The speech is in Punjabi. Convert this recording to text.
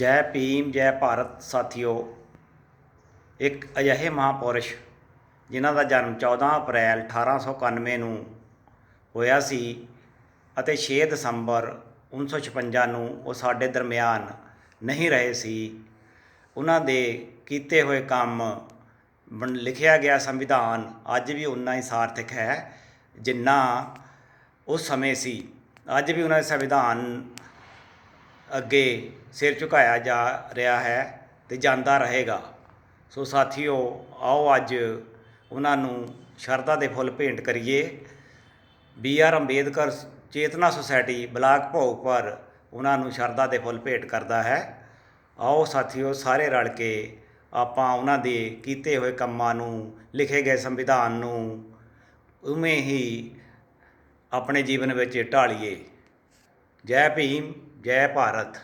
ਜੈ ਭੀਮ, ਜੈ ਭਾਰਤ ਸਾਥੀਓ। ਇੱਕ ਅਜਿਹੇ ਮਹਾਪੁਰਸ਼, ਜਿਨ੍ਹਾਂ ਦਾ ਜਨਮ 14 ਅਪ੍ਰੈਲ 1891 ਨੂੰ ਹੋਇਆ ਸੀ ਅਤੇ 6 ਦਸੰਬਰ 1956 ਨੂੰ ਉਹ ਸਾਡੇ ਦਰਮਿਆਨ ਨਹੀਂ ਰਹੇ ਸੀ। ਉਹਨਾਂ ਦੇ ਕੀਤੇ ਹੋਏ ਕੰਮ ਬਣ- ਲਿਖਿਆ ਗਿਆ ਸੰਵਿਧਾਨ ਅੱਜ ਵੀ ਉਨਾ ਹੀ ਸਾਰਥਕ ਹੈ ਜਿੰਨਾ ਉਸ ਸਮੇਂ ਸੀ। ਅੱਜ ਵੀ ਉਹਨਾਂ ਦੇ ਸੰਵਿਧਾਨ ਅੱਗੇ ਸਿਰ ਝੁਕਾਇਆ ਜਾ ਰਿਹਾ ਹੈ ਤੇ ਜਾਂਦਾ ਰਹੇਗਾ। ਸੋ ਸਾਥੀਓ, ਆਓ ਅੱਜ ਉਹਨਾਂ ਨੂੰ ਸ਼ਰਧਾ ਦੇ ਫੁੱਲ ਭੇਂਟ ਕਰੀਏ। B R Ambedkar Chetna society block Bhogpur ਉਹਨਾਂ ਨੂੰ ਸ਼ਰਧਾ ਦੇ ਫੁੱਲ ਭੇਟ ਕਰਦਾ ਹੈ। ਆਓ ਸਾਥੀਓ, ਸਾਰੇ ਰਲ ਕੇ ਆਪਾਂ ਉਹਨਾਂ ਦੇ ਕੀਤੇ ਹੋਏ ਕੰਮਾਂ ਨੂੰ, ਲਿਖੇ ਗਏ ਸੰਵਿਧਾਨ ਨੂੰ ਉਵੇਂ ਹੀ ਆਪਣੇ ਜੀਵਨ ਵਿੱਚ ਢਾਲੀਏ। ਜੈ ਭੀਮ ਜੈ ਭਾਰਤ।